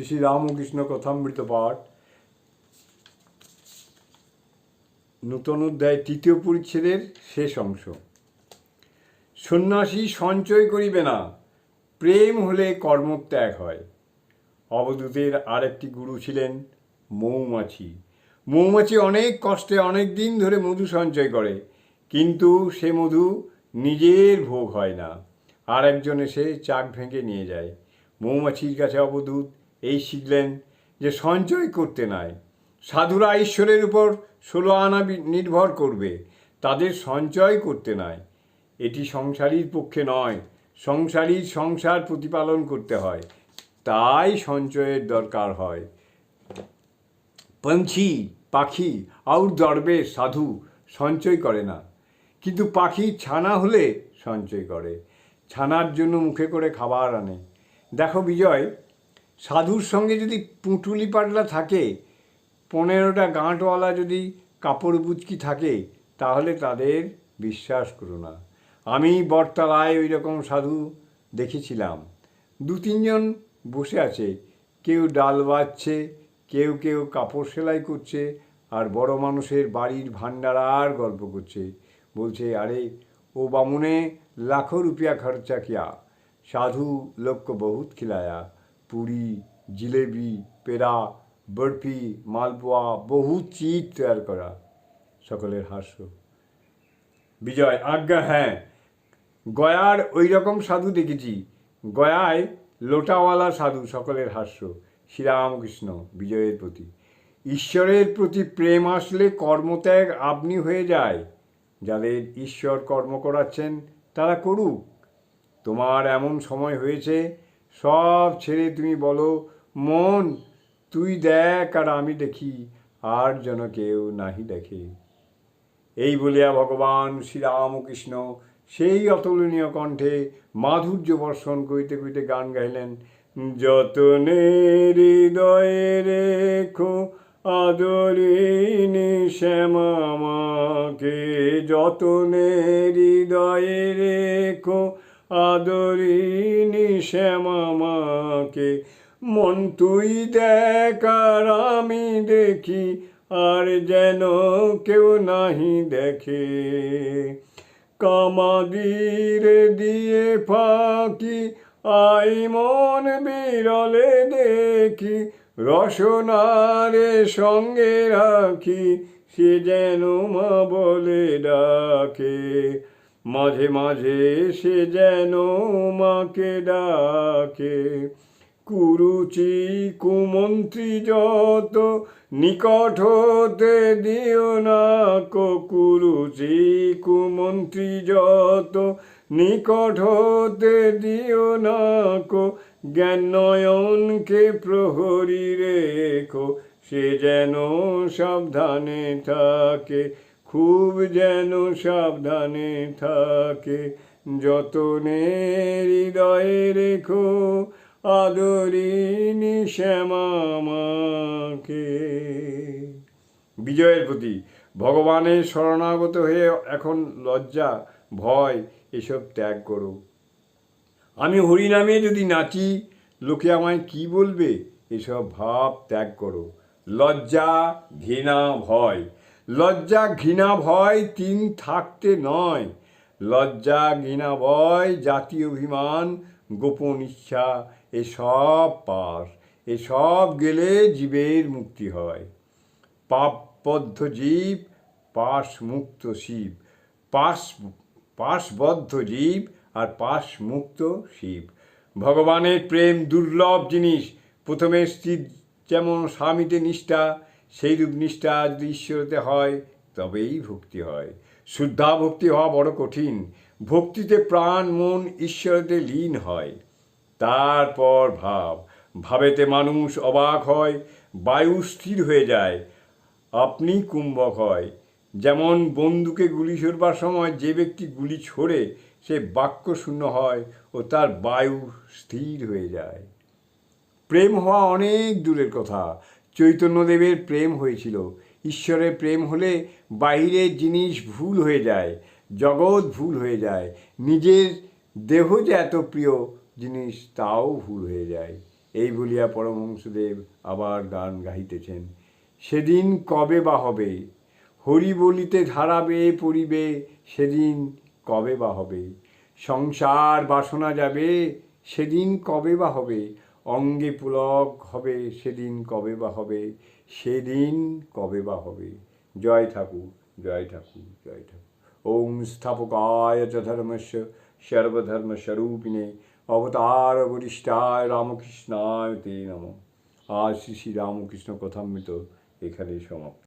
শ্রী শ্রী রামকৃষ্ণ কথামৃত পাঠ। নূতন অধ্যায়, তৃতীয় পরিচ্ছেদের শেষ অংশ। সন্ন্যাসী সঞ্চয় করিবে না, প্রেম হলে কর্মত্যাগ হয়। অবধূতের আরেকটি গুরু ছিলেন মৌমাছি। মৌমাছি অনেক কষ্টে অনেক দিন ধরে মধু সঞ্চয় করে, কিন্তু সে মধু নিজের ভোগ হয় না। আর একজন এসে চাক ভেঙে নিয়ে যায়। মৌমাছির কাছে অবধূত এই শিখলেন যে সঞ্চয় করতে নাই। সাধুরা ঈশ্বরের উপর ষোলো আনা নির্ভর করবে। তাদের সঞ্চয় করতে নাই। এটি সংসারীর পক্ষে নয়। সংসারীর সংসার প্রতিপালন করতে হয়। তাই সঞ্চয়ের দরকার হয়। পঞ্ছি, পাখি, আউর দরবে সাধু সঞ্চয় করে না। কিন্তু পাখি ছানা হলে সঞ্চয় করে। ছানার জন্য মুখে করে খাবার আনে। দেখো বিজয় সাধুর সঙ্গে যদি পুঁটুলি পাটলা থাকে, পনেরোটা গাঁটওয়ালা যদি কাপড় বুচকি থাকে, তাহলে তাদের বিশ্বাস করো না। আমি বটতলায় ওই রকম সাধু দেখেছিলাম। দু তিনজন বসে আছে, কেউ ডাল বাজছে কেউ কেউ কাপড় সেলাই করছে, আর বড় মানুষের বাড়ির ভান্ডারার গল্প করছে। বলছে, আরে, ও বামুনে লাখো রুপিয়া খরচা কিয়া। সাধু লোক বহুত খিলায়া। পুরি জিলেবি পেড়া বরফি মালপোয়া বহু চিজ তৈরি করা সকলের হাস্য বিজয় আজ্ঞা হ্যাঁ গয়ার ওই রকম সাধু দেখেছি গয়ায় লোটাওয়ালা সাধু সকলের হাস্য শ্রীরামকৃষ্ণ বিজয়ের প্রতি। ঈশ্বরের প্রতি প্রেম আসলে কর্মত্যাগ আপনি হয়ে যায়। যাদের ঈশ্বর কর্ম করাচ্ছেন, তারা করুক। তোমার এমন সময় হয়েছে সব ছেড়ে তুমি বলো, মন, তুই দেখ আর আমি দেখি, আর যেন কেউ নাহি দেখে। এই বলিয়া ভগবান শ্রীরামকৃষ্ণ সেই অতুলনীয় কণ্ঠে মাধুর্য বর্ষণ করিতে করিতে গান গাইলেন, যতনে হৃদয়ে রেখো আদরিনী শ্যামাকে যতনে হৃদয়ে রেখো আদরিনী শ্যামাকে মন তুই দেখ আর আমি দেখি, আর যেন কেউ নাহি দেখে। কামাদির দিয়ে ফাঁকি, আই মন বিরলে দেখি। রসনারে সঙ্গে রাখি, সে যেন মা বলে ডাকে। মাঝে মাঝে সে যেন মাকে ডাকে, কুরুচি কুমন্ত্রী যত নিকট হতে দিও না কো, কুরুচি কুমন্ত্রী যত নিকট হতে দিও না কো, জ্ঞান নয়নকে প্রহরী রেখো, সে যেন সাবধানে থাকে। খুব যেন সাবধানে থাকে, যতনে হৃদয়ে রেখো আদরিনী শ্যামাকে বিজয়ের প্রতি ভগবানের শরণাগত হয়ে এখন লজ্জা, ভয়, এসব ত্যাগ করো। আমি হরিনামে যদি নাচি, লোকে আমায় কি বলবে? এসব ভাব ত্যাগ করো। লজ্জা, ঘৃণা, ভয় লজ্জা ঘৃণা ভয় তিন থাকতে নয়। লজ্জা ঘৃণা ভয়, জাতীয় অভিমান, গোপন ইচ্ছা এসব পাস এসব গেলে জীবের মুক্তি হয়। পাপবদ্ধ জীব, পাশ মুক্ত শিব। পাশ পাশবদ্ধ জীব আর পাশ মুক্ত শিব। ভগবানের প্রেম দুর্লভ জিনিস। প্রথমে স্ত্রীর যেমন স্বামীতে নিষ্ঠা সেইরূপ নিষ্ঠা যদি ঈশ্বরতে হয়, তবেই ভক্তি হয়। শুদ্ধা ভক্তি হওয়া বড় কঠিন। ভক্তিতে প্রাণ, মন ঈশ্বরতে লীন হয়। তারপর ভাব। ভাবেতে মানুষ অবাক হয়, বায়ু স্থির হয়ে যায়, আপনি কুম্ভক হয়। যেমন বন্দুকে গুলি ছোড়বার সময় যে ব্যক্তি গুলি ছোড়ে সে বাক্য শূন্য হয় ও তার বায়ু স্থির হয়ে যায়। প্রেম হওয়া অনেক দূরের কথা। চৈতন্যদেবের প্রেম হয়েছিল। ঈশ্বরের প্রেম হলে বাইরের জিনিস ভুল হয়ে যায়, জগৎ ভুল হয়ে যায়, নিজের দেহ যে এত প্রিয় জিনিস তাও ভুল হয়ে যায়। এই বলিয়া পরমহংসদেব আবার গান গাহিতেছেন, সেদিন কবে বা হবে? হরি বলিতে ধারাবে পড়িবে, সেদিন কবে বা হবে? সংসার বাসনা যাবে, সেদিন কবে বা হবে? অঙ্গে পুলক হবে সেদিন কবে বা হবে, সেদিন কবে বা হবে। জয় ঠাকুর জয় ঠাকুর জয় ঠাকুর। ওম স্থাপকায় চ ধর্মস্য সর্বধর্মস্বরূপিণে অবতার বরিষ্ঠায় রামকৃষ্ণায় তে নম। আর শ্রী শ্রী রামকৃষ্ণ কথামৃত এখানেই সমাপ্ত।